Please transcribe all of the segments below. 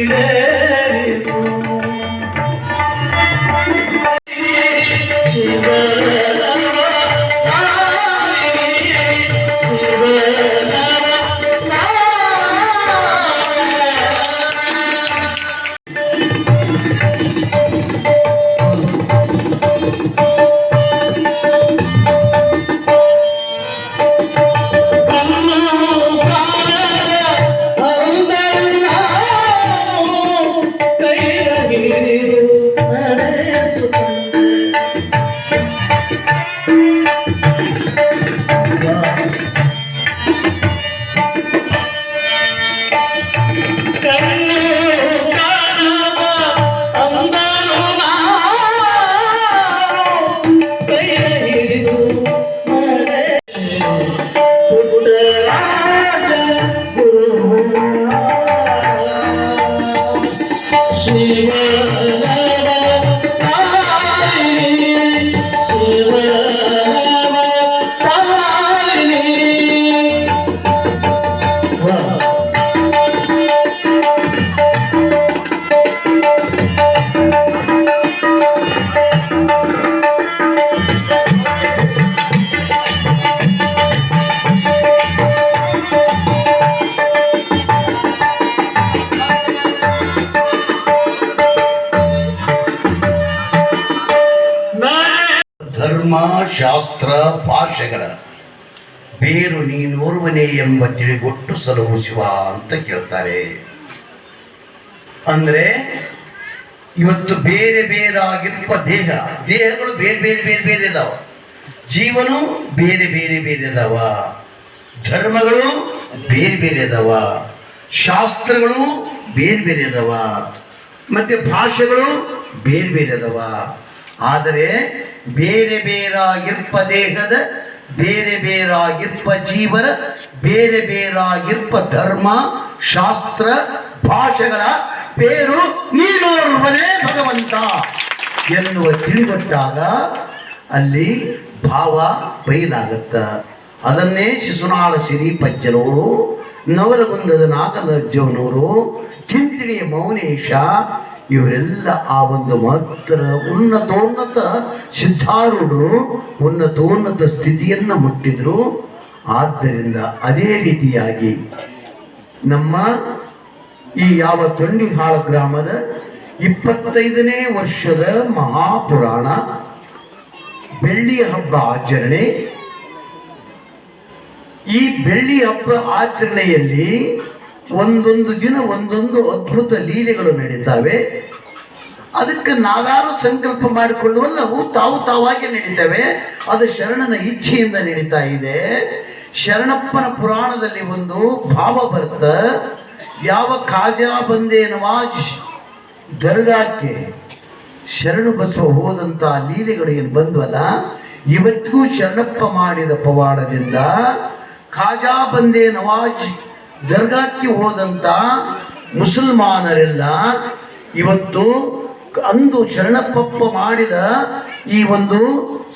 இடே ಶಾಸ್ತ್ರ ಭಾಷೆಗಳ ಬೇರು ನೀನೋರ್ವನೇ ಎಂಬ ತಿಳಿಗೊಟ್ಟು ಸಲಹು ಶಿವ ಅಂತ ಕೇಳ್ತಾರೆ. ಅಂದ್ರೆ ಇವತ್ತು ಬೇರೆ ಬೇರಾಗಿರುವ ದೇಹ, ದೇಹಗಳು ಬೇರೆ ಬೇರೆ ಬೇರೆ ಬೇರೆ ಇದಾವ. ಜೀವನು ಬೇರೆ ಬೇರೆ ಬೇರೆ ಇದಾವ. ಧರ್ಮಗಳು ಬೇರೆ ಬೇರೆ ಇದಾವ. ಶಾಸ್ತ್ರಗಳು ಬೇರೆ ಬೇರೆ ಇದಾವ. ಮತ್ತೆ ಭಾಷೆಗಳು ಬೇರೆ ಬೇರೆ ಇದಾವ. ಆದರೆ ಬೇರೆ ಬೇರಾಗಿರ್ಪ ದೇಹದ, ಬೇರೆ ಬೇರಾಗಿರ್ಪ ಜೀವರ, ಬೇರೆ ಬೇರಾಗಿರ್ಪ ಧರ್ಮ, ಶಾಸ್ತ್ರ, ಭಾಷೆಗಳ ಪೇರು ನೀನೋರ್ವನೇ ಭಗವಂತ ಎನ್ನುವ ತಿಳಿಗೊಟ್ಟಾಗ ಅಲ್ಲಿ ಭಾವ ಬಯಲಾಗತ್ತ. ಅದನ್ನೇ ಶಿಶುನಾಳ ಶ್ರೀ ಪಜ್ಜನವರು ನವರಗುಂದದ ನಾಗಲಜ್ಜವನವರು ಚಿಂತನೆಯ ಮೌನೇಶ ಇವರೆಲ್ಲ ಆ ಒಂದು ಮಹತ್ತರ ಉನ್ನತೋನ್ನತ ಸಿದ್ಧಾರೂಢರು ಉನ್ನತೋನ್ನತ ಸ್ಥಿತಿಯನ್ನು ಮುಟ್ಟಿದ್ರು. ಆದ್ದರಿಂದ ಅದೇ ರೀತಿಯಾಗಿ ನಮ್ಮ ಈ ಯಾವ ತೊಂಡಿಹಾಳ ಗ್ರಾಮದ ಇಪ್ಪತ್ತೈದನೇ ವರ್ಷದ ಮಹಾಪುರಾಣ ಬೆಳ್ಳಿ ಹಬ್ಬ ಆಚರಣೆ. ಈ ಬೆಳ್ಳಿ ಹಬ್ಬ ಆಚರಣೆಯಲ್ಲಿ ಒಂದೊಂದು ದಿನ ಒಂದೊಂದು ಅದ್ಭುತ ಲೀಲೆಗಳು ನಡೀತಾವೆ. ಅದಕ್ಕೆ ನಾವ್ಯಾರು ಸಂಕಲ್ಪ ಮಾಡಿಕೊಳ್ಳುವಲ್ಲ ಅವು ತಾವು ತಾವಾಗಿ ನಡೀತವೆ. ಅದು ಶರಣನ ಇಚ್ಛೆಯಿಂದ ನಡೀತಾ ಇದೆ. ಶರಣಪ್ಪನ ಪುರಾಣದಲ್ಲಿ ಒಂದು ಭಾವ ಬರ್ತ ಯಾವ ಕಾಜಾ ಬಂದೇನವಾಜ್ ದರ್ಗಾಕ್ಕೆ ಶರಣು ಬಸವ ಹೋದಂತ ಲೀಲೆಗಳು ಏನು ಬಂದ್ವಲ್ಲ, ಇವತ್ತಿಗೂ ಶರಣಪ್ಪ ಮಾಡಿದ ಪವಾಡದಿಂದ ಖಾಜಾ ಬಂದೇ ನವಾಜ್ ದರ್ಗಾಕ್ಕೆ ಹೋದಂತ ಮುಸಲ್ಮಾನರೆಲ್ಲ ಇವತ್ತು ಅಂದು ಶರಣಪ್ಪಪ್ಪ ಮಾಡಿದ ಈ ಒಂದು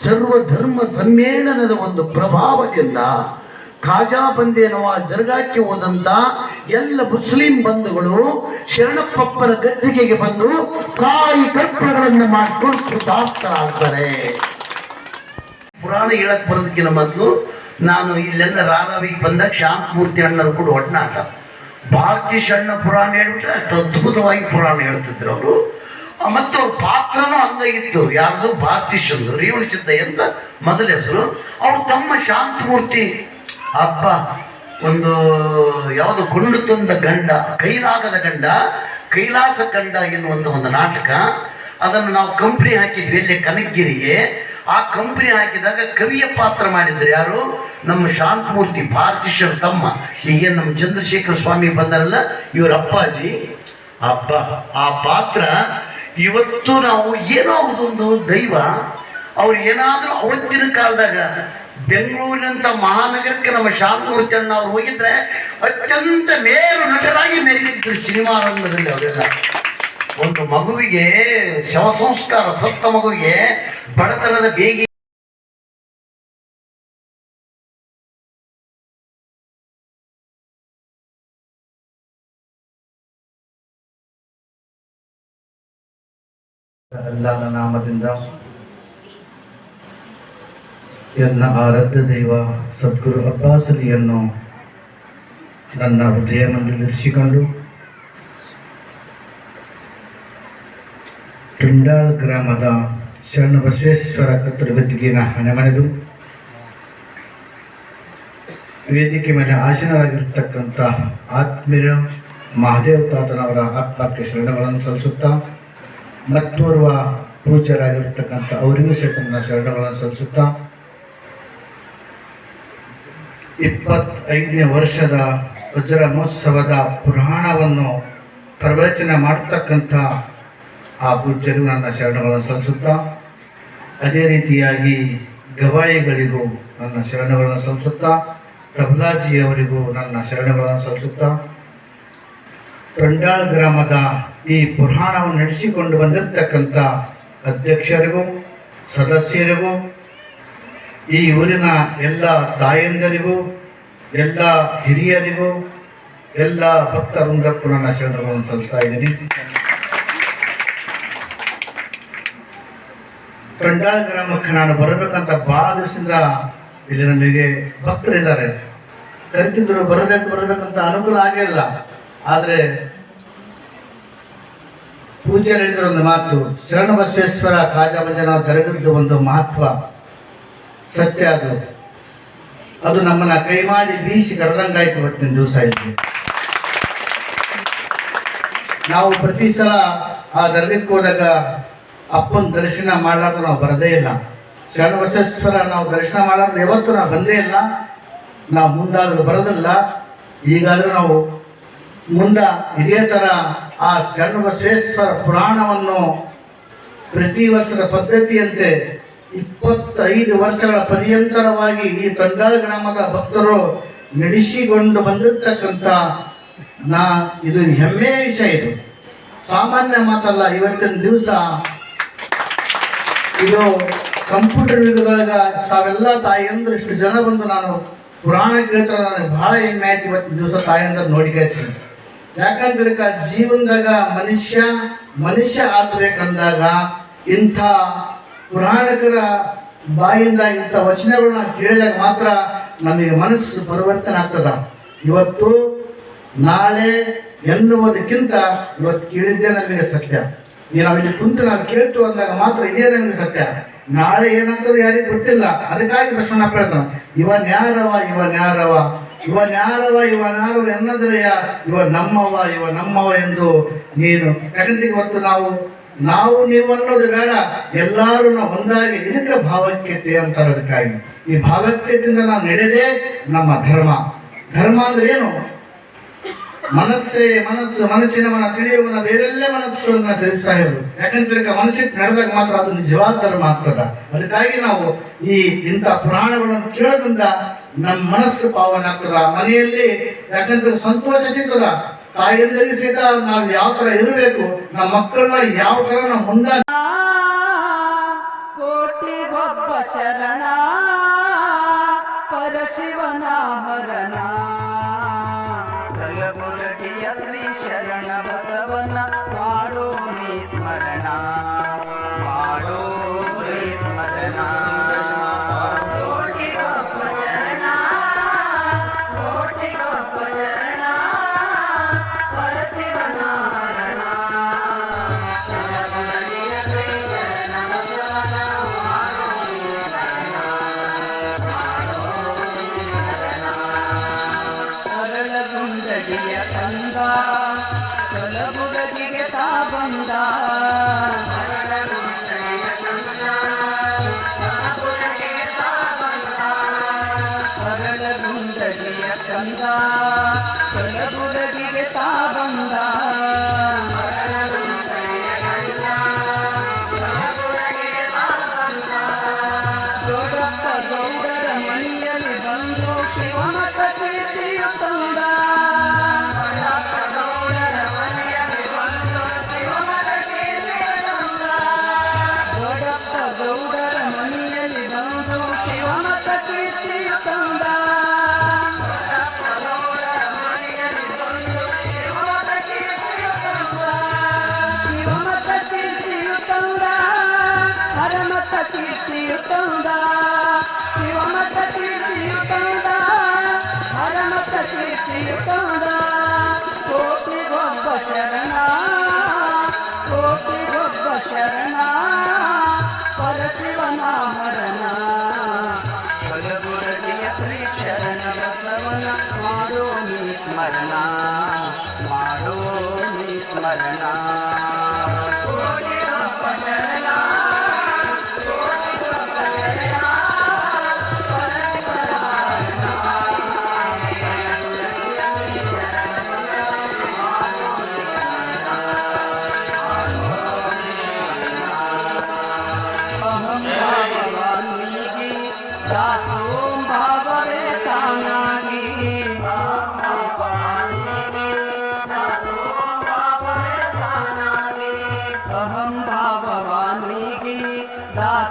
ಸರ್ವಧರ್ಮ ಸಮ್ಮೇಳನದ ಒಂದು ಪ್ರಭಾವದಿಂದ ಖಾಜಾ ಬಂದೇನವ ದರ್ಗಾಕ್ಕೆ ಹೋದಂತ ಎಲ್ಲ ಮುಸ್ಲಿಂ ಬಂಧುಗಳು ಶರಣಪ್ಪಪ್ಪನ ಗದ್ದಿಗೆಗೆ ಬಂದು ಕಾಯಿ ಕಟ್ಟಗಳನ್ನು ಮಾಡಿಕೊಂಡು ಕೃತಾರ್ಥರಾಗ್ತಾರೆ ಪುರಾಣ ಹೇಳಕ್ ಬರೋದಕ್ಕಿಂತ ಮೊದಲು ನಾನು ಇಲ್ಲೆಲ್ಲ ರಾರಾವಿಗೆ ಬಂದಾಗ ಶಾಂತಮೂರ್ತಿ ಅಣ್ಣರು ಕೂಡ ಒಡನಾಟ ಭಾರತೀಯ ಶರಣ ಪುರಾಣ ಹೇಳ್ಬಿಟ್ರೆ ಅಷ್ಟು ಅದ್ಭುತವಾಗಿ ಪುರಾಣ ಹೇಳ್ತಿದ್ರು ಅವರು. ಮತ್ತು ಅವ್ರ ಪಾತ್ರನೂ ಹಂಗಾಗಿತ್ತು ಯಾರ್ದು? ಭಾರತೀಯ ಶಂದು ರೇವಣ ಚಿತ್ತಯ್ಯ ಅಂತ ಮೊದಲ ಹೆಸರು. ಅವರು ತಮ್ಮ ಶಾಂತಮೂರ್ತಿ ಹಬ್ಬ, ಒಂದು ಯಾವುದು ಗುಂಡು ತಂದ ಗಂಡ, ಕೈಲಾಗದ ಗಂಡ, ಕೈಲಾಸ ಗಂಡ ಎನ್ನುವಂಥ ಒಂದು ನಾಟಕ. ಅದನ್ನು ನಾವು ಕಂಪ್ನಿ ಹಾಕಿದ್ವಿ ಇಲ್ಲಿ ಕನಕಗಿರಿಗೆ. ಆ ಕಂಪನಿ ಹಾಕಿದಾಗ ಕವಿಯ ಪಾತ್ರ ಮಾಡಿದ್ರು ಯಾರು? ನಮ್ಮ ಶಾಂತಮೂರ್ತಿ ಭಾರತೀಶ್ವರ ತಮ್ಮ. ಈಗೇನು ನಮ್ಮ ಚಂದ್ರಶೇಖರ ಸ್ವಾಮಿ ಬಂದಾರಲ್ಲ, ಇವರ ಅಪ್ಪಾಜಿ. ಅಪ್ಪ ಆ ಪಾತ್ರ ಇವತ್ತು ನಾವು ಏನೋ ಒಂದು ದೈವ, ಅವ್ರು ಏನಾದರೂ ಅವತ್ತಿನ ಕಾಲದಾಗ ಬೆಂಗಳೂರಿನಂಥ ಮಹಾನಗರಕ್ಕೆ ನಮ್ಮ ಶಾಂತಮೂರ್ತಿ ಅಣ್ಣ ಅವ್ರು ಹೋಗಿದ್ರೆ ಅತ್ಯಂತ ಮೇರು ನಟರಾಗಿ ಮೆರೆದಿದ್ರು ಸಿನಿಮಾ ರಂಗದಲ್ಲಿ ಅವರೆಲ್ಲ. ಒಂದು ಮಗುವಿಗೆ ಶವ ಸಂಸ್ಕಾರ ಸತ್ತ ಮಗುವಿಗೆ ಬಡತನದ ಬೇಗಿ ಅಲ್ಲಾನ ನಾಮದಿಂದ ಎನ್ನ ಆರಾಧ್ಯ ದೈವ, ಸದ್ಗುರು ಅಬ್ಬಾಸಲಿಯನ್ನು ನನ್ನ ಹೃದಯ ಮಂದಿಲಿರಿಸಿಕೊಂಡು ಟಿಂಡಾಳ್ ಗ್ರಾಮದ ಶರಣ ಬಸವೇಶ್ವರ ಕತ್ತರಗದ್ದಿಗಿನ ಹಣೆಮಣೆದು ವೇದಿಕೆ ಮೇಲೆ ಆಸೀನರಾಗಿರ್ತಕ್ಕಂಥ ಆತ್ಮೀಯ ಮಹಾದೇವ ತಾತನವರ ಆತ್ಮಕ್ಕೆ ಶರಣಗಳನ್ನು ಸಲ್ಲಿಸುತ್ತಾ, ಮತ್ತೋರ್ವ ಪೂಜ್ಯರಾಗಿರ್ತಕ್ಕಂಥ ಅವರಿಗೂ ಸಹ ತನ್ನ ಶರಣಗಳನ್ನು ಸಲ್ಲಿಸುತ್ತಾ, ಇಪ್ಪತ್ತೈದನೇ ವರ್ಷದ ವಜ್ರ ಮಹೋತ್ಸವದ ಪುರಾಣವನ್ನು ಪ್ರವಚನ ಮಾಡತಕ್ಕಂಥ ಆ ಪೂಜ್ಯರು ನನ್ನ ಶರಣಗಳನ್ನು ಸಲ್ಲಿಸುತ್ತಾ, ಅದೇ ರೀತಿಯಾಗಿ ಗವಾಯಿಗಳಿಗೂ ನನ್ನ ಶರಣಗಳನ್ನು ಸಲ್ಲಿಸುತ್ತಾ ತಬಲಾಜಿಯವರಿಗೂ ನನ್ನ ಶರಣಗಳನ್ನು ಸಲ್ಲಿಸುತ್ತಾ ತೊಂಡಾಳ್ ಗ್ರಾಮದ ಈ ಪುರಾಣವನ್ನು ನಡೆಸಿಕೊಂಡು ಬಂದಿರತಕ್ಕಂಥ ಅಧ್ಯಕ್ಷರಿಗೂ, ಸದಸ್ಯರಿಗೂ, ಈ ಊರಿನ ಎಲ್ಲ ತಾಯಂದರಿಗೂ, ಎಲ್ಲ ಹಿರಿಯರಿಗೂ, ಎಲ್ಲ ಭಕ್ತವೃಂದಕ್ಕೂ ನನ್ನ ಶರಣಗಳನ್ನು ಸಲ್ಲಿಸ್ತಾ ಇದ್ದೀನಿ. ತೊಂಡಾಳ್ ಗ್ರಾಮಕ್ಕೆ ನಾನು ಬರಬೇಕಂತ ಭಾಳ ದಿವಸದಿಂದ ಇಲ್ಲಿ ನಮಗೆ ಭಕ್ತರಿದ್ದಾರೆ ಕರಿತಿದ್ರು ಬರಬೇಕು, ಬರಬೇಕಂತ ಅನುಕೂಲ ಆಗಿಲ್ಲ ಆದರೆ ಪೂಜೆ ಹೇಳಿದ ಒಂದು ಮಾತು, ಶರಣ ಬಸವೇಶ್ವರ ಕಾಜಾಮಂಜನ ದರಗದ್ದು ಒಂದು ಮಹತ್ವ. ಸತ್ಯ ಅದು. ಅದು ನಮ್ಮನ್ನ ಕೈ ಮಾಡಿ ಬೀಸಿ ಕರೆದಂಗಾಯ್ತು ಇವತ್ತಿನ ದಿವಸ ಇಲ್ಲಿ. ನಾವು ಪ್ರತಿ ಸಲ ಆ ದರ್ಗಕ್ಕೆ ಹೋದಾಗ ಅಪ್ಪನ ದರ್ಶನ ಮಾಡಲಾರ್ದು ನಾವು ಬರದೇ ಇಲ್ಲ. ಶರಣ ಬಸವೇಶ್ವರ ನಾವು ದರ್ಶನ ಮಾಡಲಾರ್ದು ಯಾವತ್ತೂ ನಾವು ಬಂದೇ ಇಲ್ಲ. ನಾವು ಮುಂದಾದ್ರೂ ಬರೋದಿಲ್ಲ. ಈಗಾದರೂ ನಾವು ಮುಂದ ಇದೇ ಥರ ಆ ಶರಣ ಬಸವೇಶ್ವರ ಪುರಾಣವನ್ನು ಪ್ರತಿ ವರ್ಷದ ಪದ್ಧತಿಯಂತೆ ಇಪ್ಪತ್ತೈದು ವರ್ಷಗಳ ಪರ್ಯಂತರವಾಗಿ ಈ ತಂಗಾಳ ಗ್ರಾಮದ ಭಕ್ತರು ನಡೆಸಿಕೊಂಡು ಬಂದಿರತಕ್ಕಂಥ ನಾ ಇದು ಹೆಮ್ಮೆಯ ವಿಷಯ ಇದು. ಸಾಮಾನ್ಯ ಮಾತಲ್ಲ, ಇವತ್ತಿನ ದಿವಸ ಇದು ಕಂಪ್ಯೂಟರ್ ಯುಗದೊಳಗ ತಾವೆಲ್ಲ ತಾಯಿಯಂದ್ರೆ ಇಷ್ಟು ಜನ ಬಂದು ನಾನು ಪುರಾಣ ಕೇಳ್ತಾರೆ ನನಗೆ ಬಹಳ ಹೆಮ್ಮೆ ಆಯ್ತು ಇವತ್ತು ದಿವಸ ತಾಯಿಯಂದ್ರೆ ನೋಡಿ ಕಳಿಸಿ. ಯಾಕಂದ್ರೆ ಜೀವನದಾಗ ಮನುಷ್ಯ ಮನುಷ್ಯ ಆಗ್ಬೇಕಂದಾಗ ಇಂಥ ಪುರಾಣಕರ ಬಾಯಿಂದ ಇಂಥ ವಚನಗಳನ್ನ ಕೇಳಿದಾಗ ಮಾತ್ರ ನಮಗೆ ಮನಸ್ಸು ಪರಿವರ್ತನೆ ಆಗ್ತದ. ಇವತ್ತು ನಾಳೆ ಎನ್ನುವುದಕ್ಕಿಂತ ಇವತ್ತು ಕೇಳಿದ್ದೇ ನಮಗೆ ಸತ್ಯ. ಈ ಅವನಿಗೆ ಕುಂತು ನಾವು ಕೇಳ್ತು ಅಂದಾಗ ಮಾತ್ರ ಇದೇ ನನಗೆ ಸತ್ಯ. ನಾಳೆ ಏನಂತಾರೆ ಯಾರಿಗೂ ಗೊತ್ತಿಲ್ಲ. ಅದಕ್ಕಾಗಿ ಬಸವಣ್ಣ ಹೇಳ್ತಾನೆ ಇವ ನ್ಯಾರವ, ಇವ ಯಾರವ ಇವ ಯಾರವ ಇವ ಯಾರವ ಎನ್ನದ್ರಯ್ಯ ಇವ ನಮ್ಮವ ಇವ ನಮ್ಮವ ಎಂದು ನೀನು. ಯಾಕಂದ್ರೆ ಇವತ್ತು ನಾವು ನಾವು ನೀವು ಅನ್ನೋದು ಬೇಡ. ಎಲ್ಲರೂ ನಾವು ಒಂದಾಗಿ ಇದಕ್ಕೆ ಭಾವಕ್ಯತೆ ಅಂತಾರೆ ಅದಕ್ಕಾಗಿ. ಈ ಭಾವಕ್ಯತೆಯಿಂದ ನಾವು ನಡೆದೇ ನಮ್ಮ ಧರ್ಮ. ಧರ್ಮ ಅಂದ್ರೆ ಏನು? ಮನಸ್ಸೇ ಮನಸ್ಸು, ಮನಸ್ಸಿನ ಮನ ತಿಳಿಯುವನ ಬೇರೆಲ್ಲೇ ಮನಸ್ಸು ಅಂತ ಸಾಹೇಬರು. ಯಾಕಂದ್ರೆ ಮನಸ್ಸಿಗೆ ನಡೆದಾಗ ಮಾತ್ರ ಅದು ನಿಜವಾದ ಧರ್ಮ ಆಗ್ತದ. ಅದಕ್ಕಾಗಿ ನಾವು ಈ ಇಂಥ ಪುರಾಣಗಳನ್ನು ಕೇಳೋದ್ರಿಂದ ನಮ್ಮ ಮನಸ್ಸು ಪಾವನ ಆಗ್ತದ. ಮನೆಯಲ್ಲಿ ಯಾಕಂದ್ರೆ ಸಂತೋಷ ಸಿಗ್ತದ. ತಾಯಿಯಂದರಿ ಸಹಿತ ನಾವು ಯಾವ ತರ ಇರಬೇಕು, ನಮ್ಮ ಮಕ್ಕಳನ್ನ ಯಾವ ತರ ನಾವು ಮುಂದೆ আসলে ಬಂದ ಕೊಲಗುರದಿಗೆ ತಾ ಬಂದ ದೊಡ್ಡಪ್ಪ ಗೌಡರ ಮನೆಯಲ್ಲಿ ಬಂದು ಶಿವಮತ ಕೀರ್ತಿಯ ತಂದ ಗೌಡರ ಮನೆಯಲ್ಲಿ ಬಂದು ಶಿವಮತ ಕೀರ್ತಿಯ ತಂದ ಹರಮತ ಕೀರ್ತಿಯು ತಂದ ಶಿವಮತ ಕೀರ್ತಿಯು ತಂದ ಹರಮತ ಕೀರ್ತಿಯು ತಂದ ಕೋಟಿಗೊಬ್ಬ ಶರಣ ಕೋಟಿಗೊಬ್ಬ ಶರಣ ಪರಶಿವನ ಹರಣ ಬಲಗುರಡಿಯ ಶ್ರೀ ಶರಣ ಬಸವನ ಮಾಡೋ ನೀ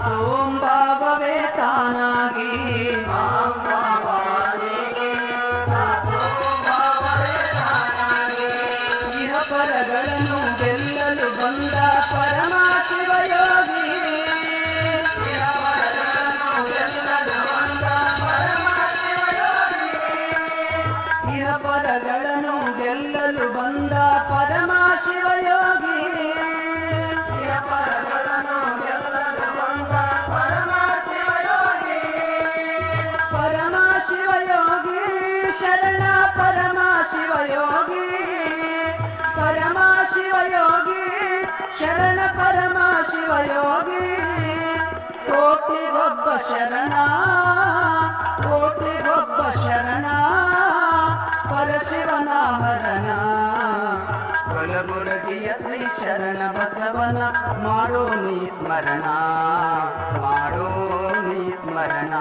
ಸೋಂಬಾಬವೇ ತಾನಾಗಿ ಇಹ ಪರಗಳನ್ನು ಗೆಲ್ಲಲು ಬಂದ ಪರಮಾತ್ಮ ಯೋಗಿ ಕೋಟಿಗೊಬ್ಬ ಶರಣ ಕೋಟಿಗೊಬ್ಬ ಶರಣ ಪರಶಿವನ ಹರಣ ಕಲಬುರಗಿಯ ಶ್ರೀ ಶರಣ ಬಸವನ ಮಾಡೋ ನೀ ಸ್ಮರಣ ಮಾಡೋ ನೀ ಸ್ಮರಣ